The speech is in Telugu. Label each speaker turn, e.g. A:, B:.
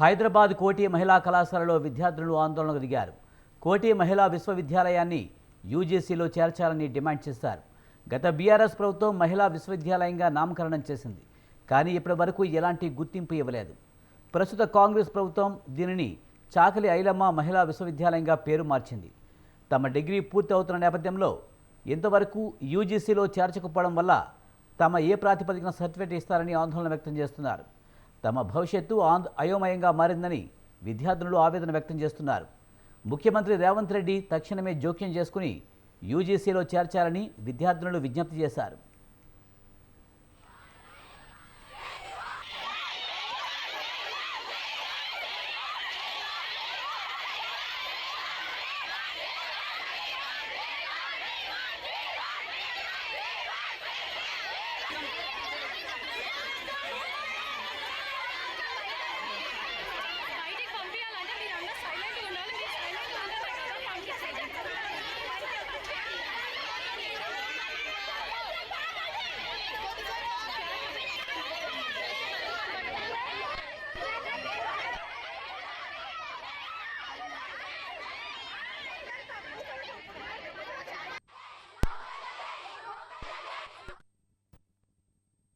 A: హైదరాబాద్ కోటి మహిళా కళాశాలలో విద్యార్థులు ఆందోళనకు దిగారు. కోటి మహిళా విశ్వవిద్యాలయాన్ని యూజీసీలో చేర్చాలని డిమాండ్ చేశారు. గత బీఆర్ఎస్ ప్రభుత్వం మహిళా విశ్వవిద్యాలయంగా నామకరణం చేసింది కానీ ఇప్పటి వరకు ఎలాంటి గుర్తింపు ఇవ్వలేదు. ప్రస్తుత కాంగ్రెస్ ప్రభుత్వం దీనిని చాకలి ఐలమ్మ మహిళా విశ్వవిద్యాలయంగా పేరు మార్చింది. తమ డిగ్రీ పూర్తి అవుతున్న నేపథ్యంలో ఇంతవరకు యూజీసీలో చేర్చకపోవడం వల్ల తమ ఏ ప్రాతిపదికన సర్టిఫికేట్ ఇస్తారని ఆందోళన వ్యక్తం చేస్తున్నారు. తమ భవిష్యత్తు ఆంద్ అయోమయంగా మారిందని విద్యార్థులు ఆవేదన వ్యక్తం చేస్తున్నారు. ముఖ్యమంత్రి రేవంత్ రెడ్డి తక్షణమే జోక్యం చేసుకుని యూజీసీలో చేర్చాలని విద్యార్థులు విజ్ఞప్తి చేశారు.